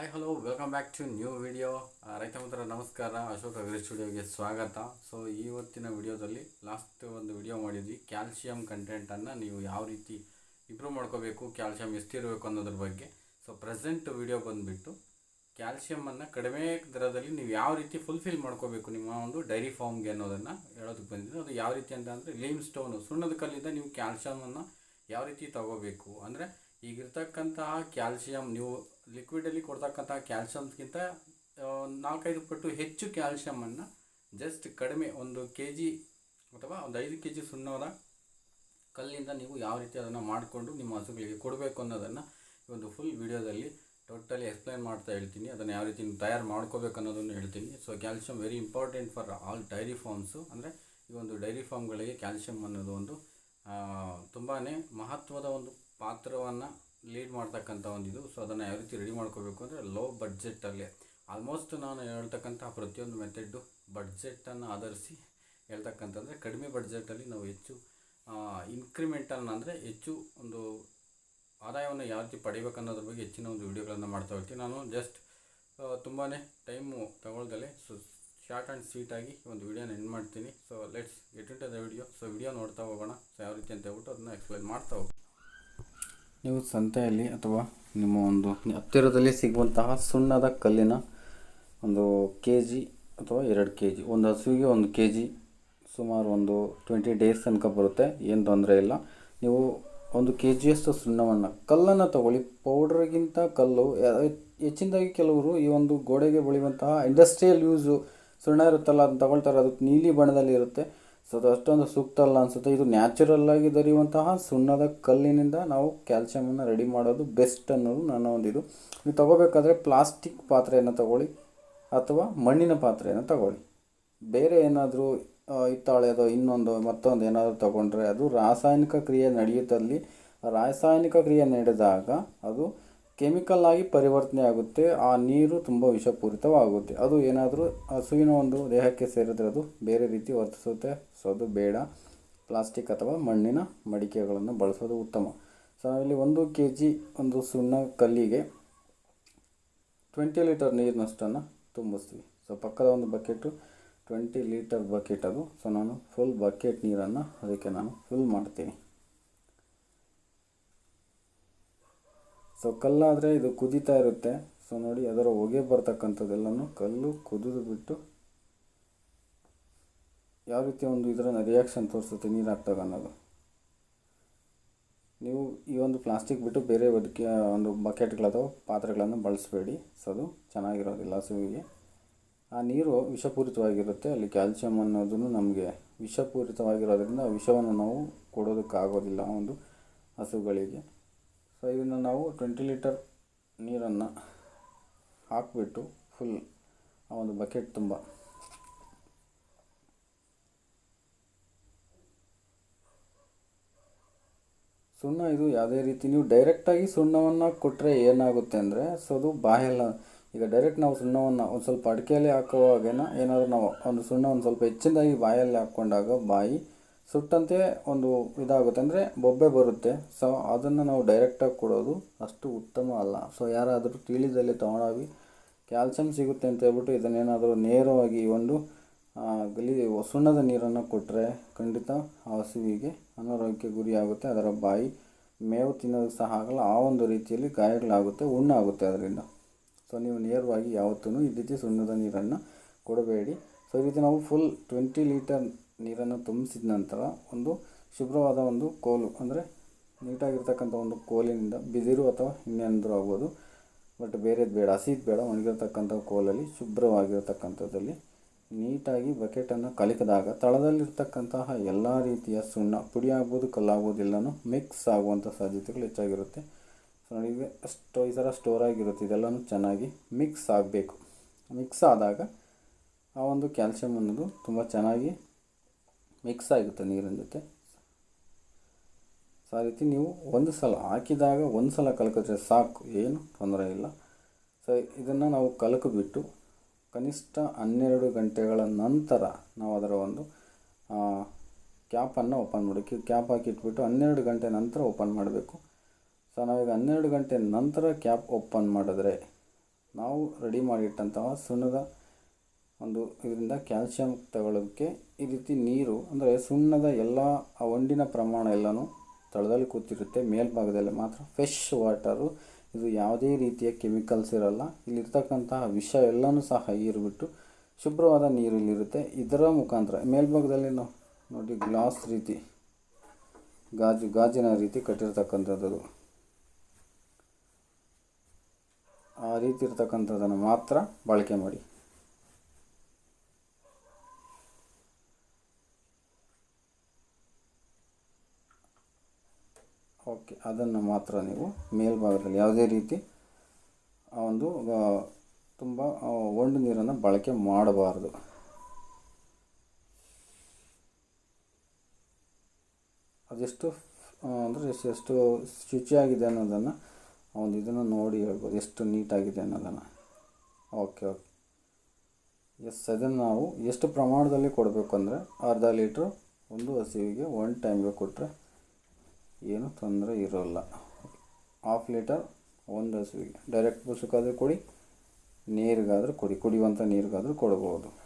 Hi hello welcome back to new video ರೈತ ಮಿತ್ರ, ನಮಸ್ಕಾರ. ಅಶೋಕ್ ಅಗ್ರಿ ಸ್ಟುಡಿಯೋಗೆ ಸ್ವಾಗತ. ಸೊ ಇವತ್ತಿನ ವಿಡಿಯೋದಲ್ಲಿ ಲಾಸ್ಟ್ ಒಂದು ವಿಡಿಯೋ ಮಾಡಿದ್ವಿ. ಕ್ಯಾಲ್ಶಿಯಂ ಕಂಟೆಂಟನ್ನು ನೀವು ಯಾವ ರೀತಿ ಇಂಪ್ರೂವ್ ಮಾಡ್ಕೋಬೇಕು ಕ್ಯಾಲ್ಶಿಯಂ ಎಷ್ಟಿರಬೇಕು ಅನ್ನೋದ್ರ ಬಗ್ಗೆ. ಸೊ ಪ್ರೆಸೆಂಟ್ ವಿಡಿಯೋ ಬಂದುಬಿಟ್ಟು ಕ್ಯಾಲ್ಶಿಯಮನ್ನು ಕಡಿಮೆ ದರದಲ್ಲಿ ನೀವು ಯಾವ ರೀತಿ ಫುಲ್ಫಿಲ್ ಮಾಡ್ಕೋಬೇಕು, ನಿಮ್ಮ ಒಂದು ಡೈರಿ ಫಾರ್ಮ್ಗೆ ಅನ್ನೋದನ್ನು ಹೇಳೋದಕ್ಕೆ ಬಂದಿದ್ದು. ಅದು ಯಾವ ರೀತಿ ಅಂತ ಅಂದರೆ ಲೀಮ್ ಸ್ಟೋನು ಸುಣ್ಣದ ಕಲ್ಲಿಂದ ನೀವು ಕ್ಯಾಲ್ಶಿಯಮನ್ನು ಯಾವ ರೀತಿ ತಗೋಬೇಕು ಅಂದರೆ ಈಗಿರ್ತಕ್ಕಂತಹ ಕ್ಯಾಲ್ಸಿಯಂ, ನೀವು ಲಿಕ್ವಿಡಲ್ಲಿ ಕೊಡ್ತಕ್ಕಂತಹ ಕ್ಯಾಲ್ಶಿಯಮ್ಸ್ಗಿಂತ ನಾಲ್ಕೈದು ಪಟ್ಟು ಹೆಚ್ಚು ಕ್ಯಾಲ್ಶಿಯಮನ್ನು ಜಸ್ಟ್ ಕಡಿಮೆ ಒಂದು ಕೆ ಜಿ ಅಥವಾ ಒಂದು ಐದು ಕೆ ಜಿ ಸುಣ್ಣದ ಕಲ್ಲಿಂದ ನೀವು ಯಾವ ರೀತಿ ಅದನ್ನು ಮಾಡಿಕೊಂಡು ನಿಮ್ಮ ಹಸುಗಳಿಗೆ ಕೊಡಬೇಕು ಅನ್ನೋದನ್ನು ಈ ಒಂದು ಫುಲ್ ವಿಡಿಯೋದಲ್ಲಿ ಟೋಟಲಿ ಎಕ್ಸ್ಪ್ಲೈನ್ ಮಾಡ್ತಾ ಹೇಳ್ತೀನಿ. ಅದನ್ನು ಯಾವ ರೀತಿ ತಯಾರು ಮಾಡ್ಕೋಬೇಕು ಅನ್ನೋದನ್ನು ಹೇಳ್ತೀನಿ. So calcium very important for all dairy farms ಅಂದರೆ ಈ ಒಂದು ಡೈರಿ ಫಾರ್ಮ್ಗಳಿಗೆ ಕ್ಯಾಲ್ಶಿಯಂ ಅನ್ನೋದು ಒಂದು ತುಂಬಾ ಮಹತ್ವದ ಒಂದು ಪಾತ್ರವನ್ನು ಲೀಡ್ ಮಾಡ್ತಕ್ಕಂಥ ಒಂದಿದು. ಸೊ ಅದನ್ನು ಯಾವ ರೀತಿ ರೆಡಿ ಮಾಡ್ಕೋಬೇಕು ಅಂದರೆ ಲೋ ಬಡ್ಜೆಟಲ್ಲೇ ಆಲ್ಮೋಸ್ಟ್ ನಾನು ಹೇಳ್ತಕ್ಕಂಥ ಪ್ರತಿಯೊಂದು ಮೆಥಡ್ಡು ಬಡ್ಜೆಟನ್ನು ಆಧರಿಸಿ ಹೇಳ್ತಕ್ಕಂಥಂದರೆ ಕಡಿಮೆ ಬಡ್ಜೆಟಲ್ಲಿ ನಾವು ಹೆಚ್ಚು ಇನ್ಕ್ರಿಮೆಂಟಲ್ ಅಂದರೆ ಹೆಚ್ಚು ಒಂದು ಆದಾಯವನ್ನು ಯಾವ ರೀತಿ ಪಡಿಬೇಕನ್ನೋದ್ರ ಬಗ್ಗೆ ಹೆಚ್ಚಿನ ಒಂದು ವಿಡಿಯೋಗಳನ್ನು ಮಾಡ್ತಾ ಹೋಗ್ತೀನಿ. ನಾನು ಜಸ್ಟ್ ತುಂಬಾ ಟೈಮು ತಗೊಳ್ದಲೆ ಸೊ ಶಾರ್ಟ್ ಆ್ಯಂಡ್ ಸ್ವೀಟಾಗಿ ಒಂದು ವಿಡಿಯೋನ ಎಂಡ್ ಮಾಡ್ತೀನಿ. So let's get into the video so video ನೋಡ್ತಾ ಹೋಗೋಣ. ಸೊ ಯಾವ ರೀತಿ ಅಂತ ಹೇಳ್ಬಿಟ್ಟು ಅದನ್ನ ಎಕ್ಸ್ಪ್ಲೈನ್ ಮಾಡ್ತಾ ಹೋಗಿ ನೀವು ಸಂತೆಯಲ್ಲಿ ಅಥವಾ ನಿಮ್ಮ ಒಂದು ಹತ್ತಿರದಲ್ಲಿ ಸಿಗುವಂತಹ ಸುಣ್ಣದ ಕಲ್ಲಿನ ಒಂದು ಕೆ ಜಿ ಅಥವಾ ಎರಡು ಕೆ ಜಿ ಒಂದು ಹಸುವಿಗೆ ಒಂದು ಕೆ ಜಿ ಸುಮಾರು ಒಂದು ಟ್ವೆಂಟಿ ಡೇಸ್ ತನಕ ಬರುತ್ತೆ, ಏನು ತೊಂದರೆ ಇಲ್ಲ. ನೀವು ಒಂದು ಕೆ ಜಿಯಷ್ಟು ಸುಣ್ಣವನ್ನು, ಕಲ್ಲನ್ನು ತಗೊಳ್ಳಿ. ಪೌಡ್ರಿಗಿಂತ ಕಲ್ಲು ಹೆಚ್ಚಿನದಾಗಿ ಕೆಲವರು ಈ ಒಂದು ಗೋಡೆಗೆ ಬೆಳೆಯುವಂತಹ ಇಂಡಸ್ಟ್ರಿಯಲ್ ಯೂಸು ಸುಣ್ಣ ಇರುತ್ತಲ್ಲ, ಅದನ್ನ ತಗೊಳ್ತಾರೆ. ಅದು ನೀಲಿ ಬಣ್ಣದಲ್ಲಿ ಇರುತ್ತೆ. ಸೊ ಅದು ಅಷ್ಟೊಂದು ಸೂಕ್ತ ಅಲ್ಲ ಅನ್ಸುತ್ತೆ. ಇದು ನ್ಯಾಚುರಲ್ ಆಗಿ ದೊರೆಯುವಂತಹ ಸುಣ್ಣದ ಕಲ್ಲಿನಿಂದ ನಾವು ಕ್ಯಾಲ್ಸಿಯಮನ್ನು ರೆಡಿ ಮಾಡೋದು ಬೆಸ್ಟ್ ಅನ್ನೋದು ನನ್ನ ಒಂದಿದು. ನೀವು ತಗೋಬೇಕಾದ್ರೆ ಪ್ಲಾಸ್ಟಿಕ್ ಪಾತ್ರೆಯನ್ನು ತಗೊಳ್ಳಿ ಅಥವಾ ಮಣ್ಣಿನ ಪಾತ್ರೆಯನ್ನು ತಗೊಳ್ಳಿ. ಬೇರೆ ಏನಾದರೂ ಹಿತ್ತಾಳೆದೋ ಇನ್ನೊಂದು ಮತ್ತೊಂದು ಏನಾದರೂ ತಗೊಂಡ್ರೆ ಅದು ರಾಸಾಯನಿಕ ಕ್ರಿಯೆ ನಡೆಯುತ್ತಲ್ಲಿ, ರಾಸಾಯನಿಕ ಕ್ರಿಯೆ ನಡೆದಾಗ ಅದು ಕೆಮಿಕಲ್ ಆಗಿ ಪರಿವರ್ತನೆ ಆಗುತ್ತೆ, ಆ ನೀರು ತುಂಬ ವಿಷಪೂರಿತವಾಗುತ್ತೆ. ಅದು ಏನಾದರೂ ಹಸುವಿನ ಒಂದು ದೇಹಕ್ಕೆ ಸೇರಿದ್ರೆ ಅದು ಬೇರೆ ರೀತಿ ವರ್ತಿಸುತ್ತೆ. ಸೊ ಅದು ಬೇಡ. ಪ್ಲಾಸ್ಟಿಕ್ ಅಥವಾ ಮಣ್ಣಿನ ಮಡಿಕೆಗಳನ್ನು ಬಳಸೋದು ಉತ್ತಮ. ಸೊ ನಾವಿಲ್ಲಿ ಒಂದು ಕೆ ಜಿ ಒಂದು ಸುಣ್ಣ ಕಲ್ಲಿಗೆ ಟ್ವೆಂಟಿ ಲೀಟರ್ ನೀರಿನಷ್ಟನ್ನು ತುಂಬಿಸ್ತೀವಿ. ಸೊ ಪಕ್ಕದ ಒಂದು ಬಕೆಟು ಟ್ವೆಂಟಿ ಲೀಟರ್ ಬಕೆಟ್ ಅದು. ಸೊ ನಾನು ಫುಲ್ ಬಕೆಟ್ ನೀರನ್ನು ಅದಕ್ಕೆ ನಾನು ಫಿಲ್ ಮಾಡ್ತೀನಿ. ಸೊ ಕಲ್ಲಾದರೆ ಇದು ಕುದೀತಾ ಇರುತ್ತೆ. ಸೊ ನೋಡಿ, ಅದರ ಹೊಗೆ ಬರ್ತಕ್ಕಂಥದ್ದೆಲ್ಲನೂ ಕಲ್ಲು ಕುದಿದು ಬಿಟ್ಟು ಯಾವ ರೀತಿ ಒಂದು ಇದರನ್ನು ರಿಯಾಕ್ಷನ್ ತೋರಿಸುತ್ತೆ ನೀರು ಹಾಕ್ದಾಗ ಅನ್ನೋದು. ನೀವು ಈ ಒಂದು ಪ್ಲಾಸ್ಟಿಕ್ ಬಿಟ್ಟು ಬೇರೆ ಅದಕ್ಕೆ ಒಂದು ಬಕೆಟ್ಗಳು ಅಥವಾ ಪಾತ್ರೆಗಳನ್ನು ಬಳಸಬೇಡಿ. ಸೊ ಅದು ಚೆನ್ನಾಗಿರೋದಿಲ್ಲ ಹಸುವಿಗೆ. ಆ ನೀರು ವಿಷಪೂರಿತವಾಗಿರುತ್ತೆ. ಅಲ್ಲಿ ಕ್ಯಾಲ್ಸಿಯಂ ಅನ್ನೋದನ್ನು ನಮಗೆ ವಿಷಪೂರಿತವಾಗಿರೋದ್ರಿಂದ ವಿಷವನ್ನು ನಾವು ಕೊಡೋದಕ್ಕಾಗೋದಿಲ್ಲ ಒಂದು ಹಸುಗಳಿಗೆ. ಸೊ ಇದನ್ನು ನಾವು ಟ್ವೆಂಟಿ ಲೀಟರ್ ನೀರನ್ನು ಹಾಕಿಬಿಟ್ಟು ಫುಲ್ ಆ ಒಂದು ಬಕೆಟ್ ತುಂಬ. ಸುಣ್ಣ ಇದು ಯಾವುದೇ ರೀತಿ, ನೀವು ಡೈರೆಕ್ಟಾಗಿ ಸುಣ್ಣವನ್ನು ಕೊಟ್ಟರೆ ಏನಾಗುತ್ತೆ ಅಂದರೆ ಸೊ ಅದು ಬಾಯಲ್ಲ, ಈಗ ಡೈರೆಕ್ಟ್ ನಾವು ಸುಣ್ಣವನ್ನು ಒಂದು ಸ್ವಲ್ಪ ಅಡಿಕೆಯಲ್ಲಿ ಹಾಕುವಾಗೇನ ಏನಾದರೂ ನಾವು ಒಂದು ಸುಣ್ಣ ಒಂದು ಸ್ವಲ್ಪ ಹೆಚ್ಚಿನದಾಗಿ ಬಾಯಲ್ಲಿ ಹಾಕ್ಕೊಂಡಾಗ ಬಾಯಿ ಸುಟ್ಟಂತೆ ಒಂದು ಇದಾಗುತ್ತೆ. ಅಂದರೆ ಬೊಬ್ಬೆ ಬರುತ್ತೆ. ಸೊ ಅದನ್ನು ನಾವು ಡೈರೆಕ್ಟಾಗಿ ಕೊಡೋದು ಅಷ್ಟು ಉತ್ತಮ ಅಲ್ಲ. ಸೊ ಯಾರಾದರೂ ತಿಳಿದಲ್ಲಿ ತೊಗೊಂಡೋಗಿ ಕ್ಯಾಲ್ಸಿಯಂ ಸಿಗುತ್ತೆ ಅಂತ ಹೇಳ್ಬಿಟ್ಟು ಇದನ್ನೇನಾದರೂ ನೇರವಾಗಿ ಒಂದು ಗಲಿ ಸುಣ್ಣದ ನೀರನ್ನು ಕೊಟ್ಟರೆ ಖಂಡಿತ ಆ ಹಸುವಿಗೆ ಅನಾರೋಗ್ಯಕ್ಕೆ ಗುರಿಯಾಗುತ್ತೆ. ಅದರ ಬಾಯಿ ಮೇವು ತಿನ್ನೋದು ಸಹ ಆಗಲ್ಲ. ಆ ಒಂದು ರೀತಿಯಲ್ಲಿ ಗಾಯಗಳಾಗುತ್ತೆ ಹುಣ್ಣಾಗುತ್ತೆ ಅದರಿಂದ. ಸೊ ನೀವು ನೇರವಾಗಿ ಯಾವತ್ತೂ ಈ ರೀತಿ ಸುಣ್ಣದ ನೀರನ್ನು ಕೊಡಬೇಡಿ. ಸೊ ಈ ರೀತಿ ನಾವು ಫುಲ್ ಟ್ವೆಂಟಿ ಲೀಟರ್ ನೀರನ್ನು ತುಂಬಿಸಿದ ನಂತರ ಒಂದು ಶುಭ್ರವಾದ ಒಂದು ಕೋಲು, ಅಂದರೆ ನೀಟಾಗಿರ್ತಕ್ಕಂಥ ಒಂದು ಕೋಲಿನಿಂದ ಬಿದಿರು ಅಥವಾ ಇನ್ನೇನಾದರೂ ಆಗ್ಬೋದು. ಬಟ್ ಬೇರೆದು ಬೇಡ, ಹಸಿದು ಬೇಡ, ಒಣಗಿರ್ತಕ್ಕಂಥ ಕೋಲಲ್ಲಿ ಶುಭ್ರವಾಗಿರ್ತಕ್ಕಂಥದ್ದಲ್ಲಿ ನೀಟಾಗಿ ಬಕೆಟನ್ನು ಕಲಿಕಿದಾಗ ತಳದಲ್ಲಿರ್ತಕ್ಕಂತಹ ಎಲ್ಲ ರೀತಿಯ ಸುಣ್ಣ, ಪುಡಿ ಆಗ್ಬೋದು, ಕಲ್ಲಾಗ್ಬೋದು, ಎಲ್ಲನೂ ಮಿಕ್ಸ್ ಆಗುವಂಥ ಸಾಧ್ಯತೆಗಳು ಹೆಚ್ಚಾಗಿರುತ್ತೆ. ಸೊ ನನಗೆ ಅಷ್ಟು, ಈ ಥರ ಸ್ಟೋರ್ ಆಗಿರುತ್ತೆ, ಇದೆಲ್ಲನೂ ಚೆನ್ನಾಗಿ ಮಿಕ್ಸ್ ಆಗಬೇಕು. ಮಿಕ್ಸ್ ಆದಾಗ ಆ ಒಂದು ಕ್ಯಾಲ್ಸಿಯಂ ಅನ್ನೋದು ತುಂಬ ಚೆನ್ನಾಗಿ ಮಿಕ್ಸ್ ಆಗುತ್ತೆ ನೀರಿನ ಜೊತೆ ಸೊ ಆ ರೀತಿ ನೀವು ಒಂದು ಸಲ ಹಾಕಿದಾಗ ಒಂದು ಸಲ ಕಲಕಿದ್ರೆ ಸಾಕು, ಏನು ತೊಂದರೆ ಇಲ್ಲ. ಸೊ ಇದನ್ನು ನಾವು ಕಲಕಿಬಿಟ್ಟು ಕನಿಷ್ಠ ಹನ್ನೆರಡು ಗಂಟೆಗಳ ನಂತರ ನಾವು ಅದರ ಒಂದು ಕ್ಯಾಪನ್ನು ಓಪನ್ ಮಾಡಬೇಕು ಕ್ಯಾಪ್ ಹಾಕಿಟ್ಬಿಟ್ಟು ಹನ್ನೆರಡು ಗಂಟೆ ನಂತರ ಓಪನ್ ಮಾಡಬೇಕು. ಸೊ ನಾವೀಗ ಹನ್ನೆರಡು ಗಂಟೆ ನಂತರ ಕ್ಯಾಪ್ ಓಪನ್ ಮಾಡಿದ್ರೆ ನಾವು ರೆಡಿ ಮಾಡಿಟ್ಟಂತಹ ಸುಣ್ಣದ ಒಂದು ಇದರಿಂದ ಕ್ಯಾಲ್ಸಿಯಂ ತಗೊಳ್ಳೋದಕ್ಕೆ ಈ ರೀತಿ ನೀರು, ಅಂದರೆ ಸುಣ್ಣದ ಎಲ್ಲ ಆ ಒಂಡಿನ ಪ್ರಮಾಣ ಎಲ್ಲನೂ ತಳದಲ್ಲಿ ಕೂತಿರುತ್ತೆ, ಮೇಲ್ಭಾಗದಲ್ಲಿ ಮಾತ್ರ. ಫ್ರೆಶ್ ವಾಟರು, ಇದು ಯಾವುದೇ ರೀತಿಯ ಕೆಮಿಕಲ್ಸ್ ಇರಲ್ಲ. ಇಲ್ಲಿರ್ತಕ್ಕಂತಹ ವಿಷ ಎಲ್ಲನೂ ಸಹ ಹೀರಿಬಿಟ್ಟು ಶುಭ್ರವಾದ ನೀರು ಇಲ್ಲಿರುತ್ತೆ ಇದರ ಮುಖಾಂತರ, ಮೇಲ್ಭಾಗದಲ್ಲಿ ನೋಡಿ, ಗ್ಲಾಸ್ ರೀತಿ, ಗಾಜು, ಗಾಜಿನ ರೀತಿ ಕಟ್ಟಿರ್ತಕ್ಕಂಥದ್ದು ಆ ರೀತಿ ಇರ್ತಕ್ಕಂಥದ್ದನ್ನು ಮಾತ್ರ ಬಳಕೆ ಮಾಡಿ. ಓಕೆ, ಅದನ್ನು ಮಾತ್ರ ನೀವು ಮೇಲ್ಭಾಗದಲ್ಲಿ ಯಾವುದೇ ರೀತಿ, ಆ ಒಂದು ತುಂಬ ಒಣ ನೀರನ್ನು ಬಳಕೆ ಮಾಡಬಾರ್ದು. ಅದೆಷ್ಟು ಅಂದರೆ ಎಷ್ಟು ಎಷ್ಟು ಶುಚಿಯಾಗಿದೆ ಅನ್ನೋದನ್ನು ಒಂದು ಇದನ್ನು ನೋಡಿ ಹೇಳ್ಬೋದು. ಎಷ್ಟು ನೀಟಾಗಿದೆ ಅನ್ನೋದನ್ನು. Okay okay. ಎಸ್, ಅದನ್ನು ನಾವು ಎಷ್ಟು ಪ್ರಮಾಣದಲ್ಲಿ ಕೊಡಬೇಕು ಅಂದರೆ ಅರ್ಧ ಲೀಟ್ರ್ ಒಂದು ಹಸಿವಿಗೆ ಒನ್ ಟೈಮ್ಗೆ ಕೊಟ್ಟರೆ ಏನು ತೊಂದರೆ ಇರೋಲ್ಲ. ಹಾಫ್ ಲೀಟರ್ ಒಂದು ಹಸುವಿಗೆ ಡೈರೆಕ್ಟ್ ಬುಸುಕಾದರೂ ಕೊಡಿ, ನೀರಿಗಾದರೂ ಕೊಡಿ, ಕುಡಿಯುವಂಥ ನೀರಿಗಾದರೂ ಕೊಡ್ಬೋದು.